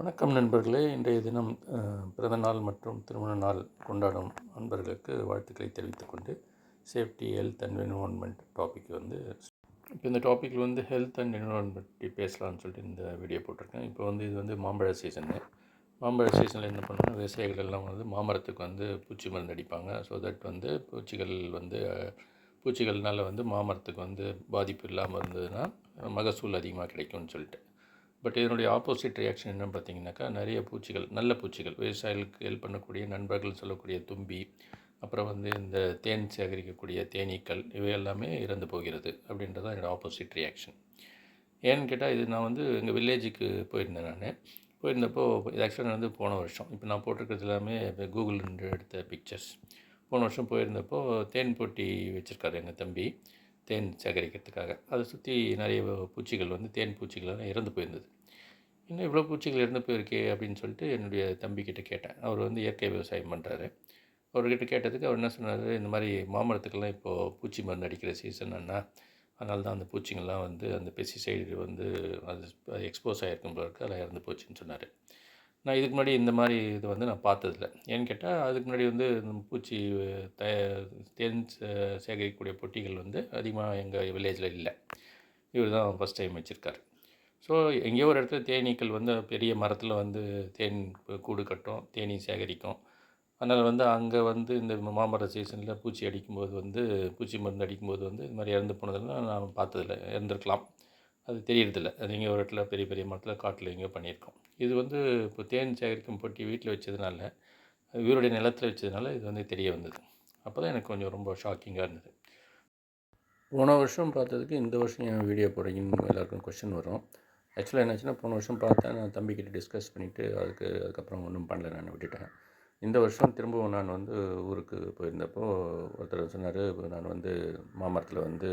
வணக்கம் நண்பர்களே. இன்றைய தினம் பிறந்த நாள் மற்றும் திருமண நாள் கொண்டாடும் நண்பர்களுக்கு வாழ்த்துக்களை தெரிவித்துக்கொண்டு safety health and environment topic வந்து இப்போ இந்த டாப்பிக்கில் வந்து ஹெல்த் அண்ட் என்விரான்மெண்ட் பற்றி பேசலாம்னு சொல்லிட்டு இந்த வீடியோ போட்டிருக்கேன். இப்போ வந்து இது வந்து மாம்பழ சீசனு மாம்பழ சீசனில் என்ன பண்ணுவாங்க விவசாயிகள் எல்லாம் வந்து மாமரத்துக்கு வந்து பூச்சி மருந்து அடிப்பாங்க. ஸோ தட் வந்து பூச்சிகள் வந்து பூச்சிகள்னால் பூச்சிகள்னால வந்து மாமரத்துக்கு வந்து பாதிப்பு இல்லாமல் இருந்ததுன்னா மகசூல் அதிகமாக கிடைக்கும்னு சொல்லிட்டு. பட் இதனுடைய ஆப்போசிட் ரியாக்ஷன் என்னன்னு பார்த்தீங்கன்னாக்கா நிறைய பூச்சிகள் நல்ல பூச்சிகள் விவசாயிகளுக்கு ஹெல்ப் பண்ணக்கூடிய நண்பர்கள் சொல்லக்கூடிய தும்பி அப்புறம் வந்து இந்த தேன் சேகரிக்கக்கூடிய தேனீக்கள் இவை எல்லாமே இறந்து போகிறது அப்படின்றது தான் என்னோடய ஆப்போசிட் ரியாக்ஷன் ஏன்னு கேட்டால் இது நான் வந்து எங்கள் வில்லேஜுக்கு போயிருந்தேன் நான். போயிருந்தப்போ இது ஆக்சுவலாக வந்து போன வருஷம். இப்போ நான் போட்டிருக்கிறது எல்லாமே கூகுள் எடுத்த பிக்சர்ஸ் போன வருஷம் போயிருந்தப்போ தேன் போட்டி வச்சுருக்காரு எங்கள் தம்பி. தேன் சேகரிக்கிறதுக்காக. அதை சுற்றி நிறைய பூச்சிகள் வந்து தேன் பூச்சிகளெல்லாம் இறந்து போயிருந்தது. இன்னும் இவ்வளோ பூச்சிகள் இறந்து போயிருக்கே அப்படின்னு சொல்லிட்டு என்னுடைய தம்பிக்கிட்ட கேட்டேன். அவர் வந்து இயற்கை விவசாயம் பண்ணுறாரு அவர்கிட்ட கேட்டதுக்கு அவர் என்ன சொன்னார் இந்த மாதிரி மாமரத்துக்கெல்லாம் இப்போது பூச்சி மருந்து அடிக்கிற சீசன் அண்ணா. அதனால தான் அந்த பூச்சிங்கள்லாம் வந்து அந்த பெஸ்டிசைடு வந்து அது எக்ஸ்போஸ் ஆகிருக்கும் போல அதில் இறந்து போச்சுன்னு சொன்னார். நான் இதுக்கு முன்னாடி இந்த மாதிரி இது வந்து நான் பார்த்ததில்ல. ஏன்னு கேட்டால் அதுக்கு முன்னாடி வந்து இந்த பூச்சி த தேன் சே- சேகரிக்கக்கூடிய பொட்டிகள் வந்து அதிகமாக எங்கள் வில்லேஜில் இல்லை. இவர் தான் ஃபஸ்ட் டைம் வச்சுருக்காரு. ஸோ எங்கேயோ ஒரு இடத்துல தேனீக்கள் வந்து பெரிய மரத்தில் வந்து தேன் கூடு கட்டும் தேனீ சேகரிக்கும். அதனால் வந்து அங்கே வந்து இந்த மாமர சீசனில் பூச்சி அடிக்கும்போது வந்து பூச்சி மருந்து அடிக்கும்போது வந்து இது மாதிரி இறந்து போனதெல்லாம் நான் பார்த்ததில்ல. இறந்துருக்கலாம். அது தெரியறதில்ல. அது எங்கேயோ ஒரு இடத்துல பெரிய பெரிய மரத்தில் காட்டில் எங்கேயோ பண்ணியிருக்கோம். இது வந்து இப்போ தேன் சேகரிக்கும் பொட்டி வீட்டில் வச்சதுனால இவருடைய நிலத்தில் வச்சதுனால இது வந்து தெரிய வந்தது. அப்போ தான் எனக்கு கொஞ்சம் ரொம்ப ஷாக்கிங்காக இருந்தது. போன வருஷம் பார்த்ததுக்கு இந்த வருஷம் என் வீடியோ போடுறீங்கன்னு எல்லாருக்கும் கொஷின் வரும். ஆக்சுவலாக என்னாச்சுன்னா போன வருஷம் பார்த்தேன். நான் தம்பிக்கிட்ட டிஸ்கஸ் பண்ணிவிட்டு அதுக்கு அதுக்கப்புறம் ஒன்றும் பண்ணல. நான் விட்டுட்டேன். இந்த வருஷம் திரும்பவும் நான் வந்து ஊருக்கு போயிருந்தப்போ ஒருத்தர் சொன்னார் நான் வந்து மாமரத்தில் வந்து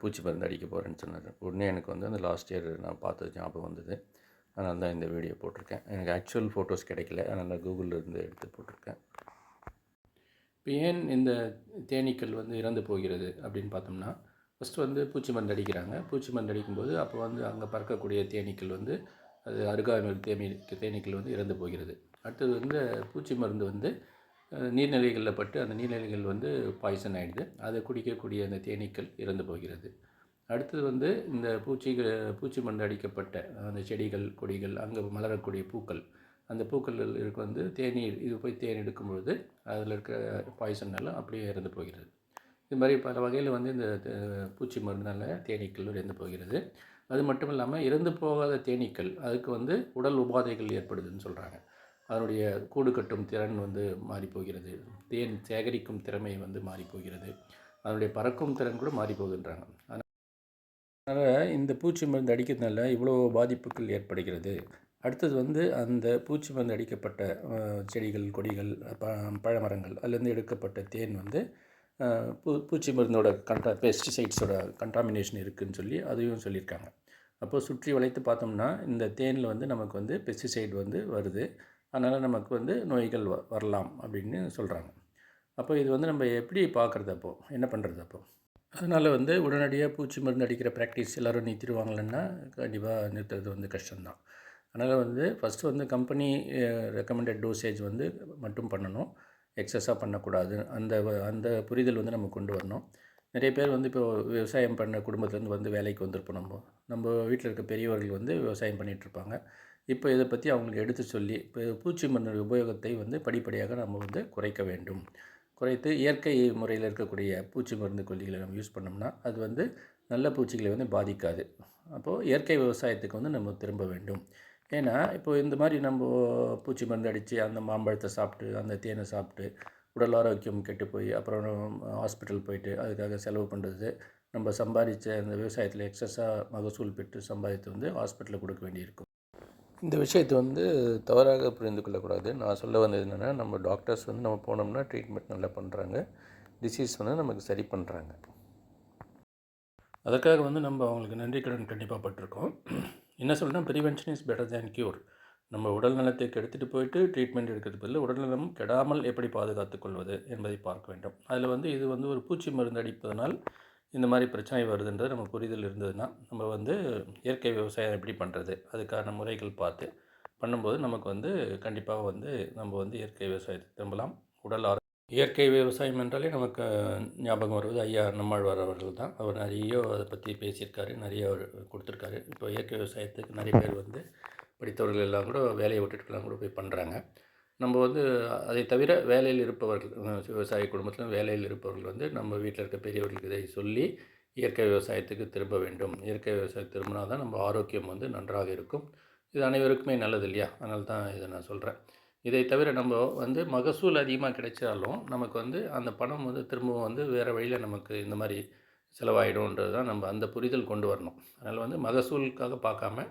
பூச்சி மருந்து அடிக்க போகிறேன்னு சொன்னார். உடனே எனக்கு வந்து அந்த லாஸ்ட் இயர் நான் பார்த்தது ஞாபகம் வந்தது. அதனால தான் இந்த வீடியோ போட்டிருக்கேன். எனக்கு ஆக்சுவல் ஃபோட்டோஸ் கிடைக்கல. அதனால் கூகுளில் இருந்து எடுத்து போட்டிருக்கேன். இப்போ ஏன் இந்த தேனீக்கள் வந்து இறந்து போகிறது அப்படின்னு பார்த்தோம்னா ஃபஸ்ட்டு வந்து பூச்சி மருந்து அடிக்கிறாங்க. பூச்சி மருந்து அடிக்கும்போது அப்போ வந்து அங்கே பறக்கக்கூடிய தேனீக்கள் வந்து அது அருகாமையில் தேமி தேனீக்கள் வந்து இறந்து போகிறது. அடுத்தது வந்து பூச்சி மருந்து வந்து நீர்நிலைகளில் பட்டு அந்த நீர்நிலைகள் வந்து பாய்சன் ஆகிடுது அதை குடிக்கக்கூடிய அந்த தேனீக்கள் இறந்து போகிறது. அடுத்தது வந்து இந்த பூச்சிகள் பூச்சி மருந்து அடிக்கப்பட்ட அந்த செடிகள் கொடிகள் அங்கே மலரக்கூடிய பூக்கள் அந்த பூக்கள் இருக்க வந்து தேநீர் இது போய் தேன் எடுக்கும்பொழுது அதில் இருக்கிற பாய்சன் எல்லாம் அப்படியே இறந்து போகிறது. இது மாதிரி பல வகையில் வந்து இந்த பூச்சி மருந்தால் தேனீக்கள் இறந்து போகிறது. அது மட்டும் இல்லாமல் இறந்து போகாத தேனீக்கள் அதுக்கு வந்து உடல் உபாதைகள் ஏற்படுதுன்னு சொல்கிறாங்க அதனுடைய கூடு கட்டும் திறன் வந்து மாறிப்போகிறது. தேன் சேகரிக்கும் திறமை வந்து மாறிப்போகிறது. அதனுடைய பறக்கும் திறன் கூட மாறி போகுதுன்றாங்க அதனால் இந்த பூச்சி மருந்து அடிக்கிறதுனால இவ்வளோ பாதிப்புகள் ஏற்படுகிறது. அடுத்தது வந்து அந்த பூச்சி மருந்து அடிக்கப்பட்ட செடிகள் கொடிகள் ப பழமரங்கள் அதுலேருந்து எடுக்கப்பட்ட தேன் வந்து பூ பூச்சி மருந்தோட கண்டா பெஸ்டிசைட்ஸோட கண்டாமினேஷன் இருக்குதுன்னு சொல்லி அதையும் சொல்லியிருக்காங்க. அப்போது சுற்றி வளைத்து பார்த்தோம்னா இந்த தேனில் வந்து நமக்கு வந்து பெஸ்டிசைடு வந்து வருது. அதனால் நமக்கு வந்து நோய்கள் வ வரலாம் அப்படின்னு சொல்கிறாங்க அப்போ இது வந்து நம்ம எப்படி பார்க்குறது அப்போது என்ன பண்ணுறது அப்போது அதனால் வந்து உடனடியாக பூச்சி மருந்து அடிக்கிற ப்ராக்டிஸ் எல்லோரும் நிறுத்திடுவாங்களேன்னா கண்டிப்பாக நிறுத்துறது வந்து கஷ்டம்தான். அதனால் வந்து ஃபஸ்ட்டு வந்து கம்பெனி ரெக்கமெண்டட் டோசேஜ் வந்து மட்டும் பண்ணணும். எக்ஸஸாக பண்ணக்கூடாது. அந்த வ- அந்த புரிதல் வந்து நம்ம கொண்டு வரணும். நிறைய பேர் வந்து இப்போ விவசாயம் பண்ண குடும்பத்துலேருந்து வந்து வேலைக்கு வந்திருப்போம் நம்ம. நம்ம வீட்டில் இருக்க பெரியவர்கள் வந்து விவசாயம் பண்ணிகிட்ருப்பாங்க. இப்போ இதை பற்றி அவங்களுக்கு எடுத்து சொல்லி இப்போ பூச்சி மருந்து உபயோகத்தை வந்து படிப்படியாக நம்ம வந்து குறைக்க வேண்டும். குறைத்து இயற்கை முறையில் இருக்கக்கூடிய பூச்சி மருந்து கொல்லிகளை நம்ம யூஸ் பண்ணோம்னா அது வந்து நல்ல பூச்சிகளை வந்து பாதிக்காது. அப்போது இயற்கை விவசாயத்துக்கு வந்து நம்ம திரும்ப வேண்டும். ஏன்னா இப்போ இந்த மாதிரி நம்ம பூச்சி மருந்து அடித்து அந்த மாம்பழத்தை சாப்பிட்டு அந்த தேனை சாப்பிட்டு உடல் ஆரோக்கியம் கெட்டு போய் அப்புறம் ஹாஸ்பிட்டல் போயிட்டு அதுக்காக செலவு பண்ணுறது நம்ம சம்பாதிச்ச அந்த விவசாயத்தில் எக்ஸஸாக மகசூல் பெற்று சம்பாதித்து வந்து ஹாஸ்பிட்டலில் கொடுக்க வேண்டியிருக்கும். இந்த விஷயத்தை வந்து தவறாக புரிந்து கொள்ளக்கூடாது. நான் சொல்ல வந்தது என்னென்னா நம்ம டாக்டர்ஸ் வந்து நம்ம போனோம்னா ட்ரீட்மெண்ட் நல்லா பண்ணுறாங்க டிசீஸ் வந்து நமக்கு சரி பண்ணுறாங்க அதற்காக வந்து நம்ம அவங்களுக்கு நன்றி கடன் கண்டிப்பாக பட்டிருக்கோம். என்ன சொல்கிறேன்னா prevention is better than cure நம்ம உடல் நலத்தை கெடுத்துட்டு போயிட்டு ட்ரீட்மெண்ட் எடுக்கிறது பதில் உடல்நலம் கெடாமல் எப்படி பாதுகாத்துக் கொள்வது என்பதை பார்க்க வேண்டும். அதில் வந்து இது வந்து ஒரு பூச்சி மருந்து அடிப்பதனால் இந்த மாதிரி பிரச்சனை வருதுன்றது நம்ம புரிதல் இருந்ததுன்னா நம்ம வந்து இயற்கை விவசாயம் எப்படி பண்ணுறது அதுக்கான முறைகள் பார்த்து பண்ணும்போது நமக்கு வந்து கண்டிப்பாக வந்து நம்ம வந்து இயற்கை விவசாயத்தை திரும்பலாம். உடல் ஆரோ இயற்கை விவசாயம் என்றாலே நமக்கு ஞாபகம் வருவது ஐயா நம்மாழ்வார் அவர்கள் தான். அவர் நிறைய அதை பற்றி பேசியிருக்காரு நிறைய அவர் கொடுத்துருக்காரு. இப்போ இயற்கை விவசாயத்துக்கு நிறைய பேர் வந்து படித்தவர்கள் எல்லாம் கூட வேலையை விட்டுட்டுலாம் கூட போய் பண்ணுறாங்க நம்ம வந்து அதை தவிர வேலையில் இருப்பவர்கள் விவசாய குடும்பத்தில் வேலையில் இருப்பவர்கள் வந்து நம்ம வீட்டில் இருக்க பெரியவர்களுக்கு இதை சொல்லி இயற்கை விவசாயத்துக்கு திரும்ப வேண்டும். இயற்கை விவசாயம் திரும்பினா தான் நம்ம ஆரோக்கியம் வந்து நன்றாக இருக்கும். இது அனைவருக்குமே நல்லது இல்லையா? அதனால தான் இதை நான் சொல்கிறேன் இதை தவிர நம்ம வந்து மகசூல் அதிகமாக கிடைச்சாலும் நமக்கு வந்து அந்த பணம் வந்து திரும்பவும் வந்து வேறு வழியில் நமக்கு இந்த மாதிரி செலவாயிடும்ன்றது தான் நம்ம அந்த புரிதல் கொண்டு வரணும். அதனால் வந்து மகசூலுக்காக பார்க்காம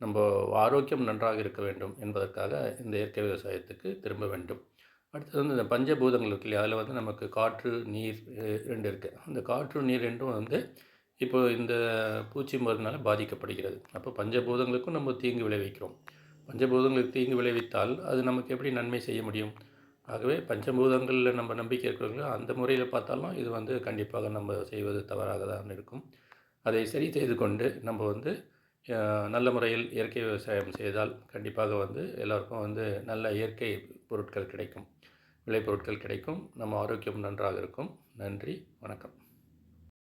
நம்ம ஆரோக்கியம் நன்றாக இருக்க வேண்டும் என்பதற்காக இந்த இயற்கை விவசாயத்துக்கு திரும்ப வேண்டும். அடுத்தது வந்து இந்த பஞ்சபூதங்கள் இருக்கு இல்லையா? அதில் வந்து நமக்கு காற்று நீர் ரெண்டு இருக்குது அந்த காற்று நீர் ரெண்டும் வந்து இப்போ இந்த பூச்சி மருந்தினால பாதிக்கப்படுகிறது. அப்போ பஞ்சபூதங்களுக்கும் நம்ம தீங்கு விளைவிக்கிறோம். பஞ்சபூதங்களுக்கு தீங்கு விளைவித்தால் அது நமக்கு எப்படி நன்மை செய்ய முடியும்? ஆகவே பஞ்சபூதங்களில் நம்ம நம்பிக்கை இருக்கிறவங்களோ அந்த முறையில் பார்த்தாலும் இது வந்து கண்டிப்பாக நம்ம செய்வது தவறாக தான் இருக்கும். அதை சரி செய்து கொண்டு நம்ம வந்து நல்ல முறையில் இயற்கை விவசாயம் செய்தால் கண்டிப்பாக வந்து எல்லோருக்கும் வந்து நல்ல இயற்கை பொருட்கள் கிடைக்கும். விளைபொருட்கள் கிடைக்கும். நம்ம ஆரோக்கியம் நன்றாக இருக்கும். நன்றி. வணக்கம்.